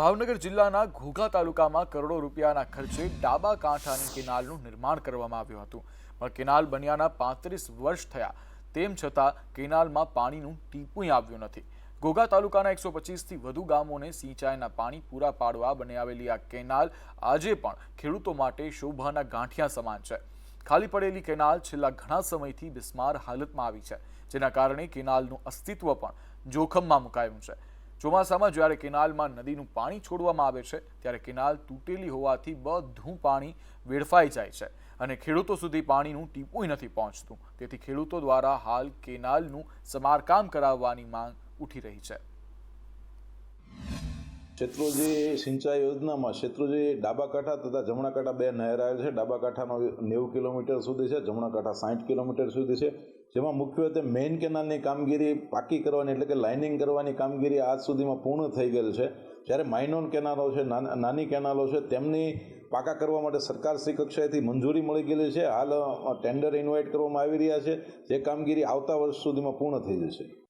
ભાવનગર જિલ્લાના ઘોઘા તાલુકામાં કરોડો રૂપિયાના ખર્ચે ડાબા કાંઠાની કેનાલનું નિર્માણ કરવામાં આવ્યું હતું. પણ કેનાલ બન્યાના પાંત્રીસ વર્ષ થયા. તેમ છતાં કેનાલમાં પાણીનું ટીપું આવ્યું નથી. ઘોઘા તાલુકાના એકસો પચીસથી વધુ ગામોને સિંચાઈના પાણી પૂરા પાડવા બનાવેલી આ કેનાલ આજે પણ ખેડૂતો માટે શોભાના ગાંઠિયા સમાન છે. ખાલી પડેલી કેનાલ છેલ્લા ઘણા સમયથી બિસ્માર હાલતમાં આવી છે, જેના કારણે કેનાલનું અસ્તિત્વ પણ જોખમમાં મુકાયું છે. ચોમાસામાં જ્યારે કેનાલમાં નદીનું પાણી છોડવામાં આવે છે, ત્યારે કેનાલ તૂટેલી હોવાથી બધું પાણી વેડફાઈ જાય છે અને ખેડૂતો સુધી પાણીનું ટીપું નથી પહોંચતું. તેથી ખેડૂતો દ્વારા હાલ કેનાલનું સમારકામ કરાવવાની માંગ ઉઠી રહી છે. શેત્રુંજી સિંચાઈ યોજનામાં શેત્રુંજી ડાબા કાંઠા તથા જમણા કાંઠા બે નહેર આવેલ છે. ડાબા કાંઠાનો નેવું કિલોમીટર સુધી છે જમણા કાંઠા સાઠ કિલોમીટર સુધી છે. જેમાં મુખ્યત્વે મેઇન કેનાલની કામગીરી પાકી કરવાની એટલે કે લાઇનિંગ કરવાની કામગીરી આજ સુધીમાં પૂર્ણ થઈ ગયેલ છે. જ્યારે માઇનોર કેનાલો છે, નાન- નાની કેનાલો છે, તેમની પાકા કરવા માટે સરકારશ્રી કક્ષાએથી મંજૂરી મળી ગયેલી છે. હાલ ટેન્ડર ઇન્વાઇટ કરવામાં આવી રહ્યા છે. જે કામગીરી આવતા વર્ષ સુધીમાં પૂર્ણ થઈ જશે.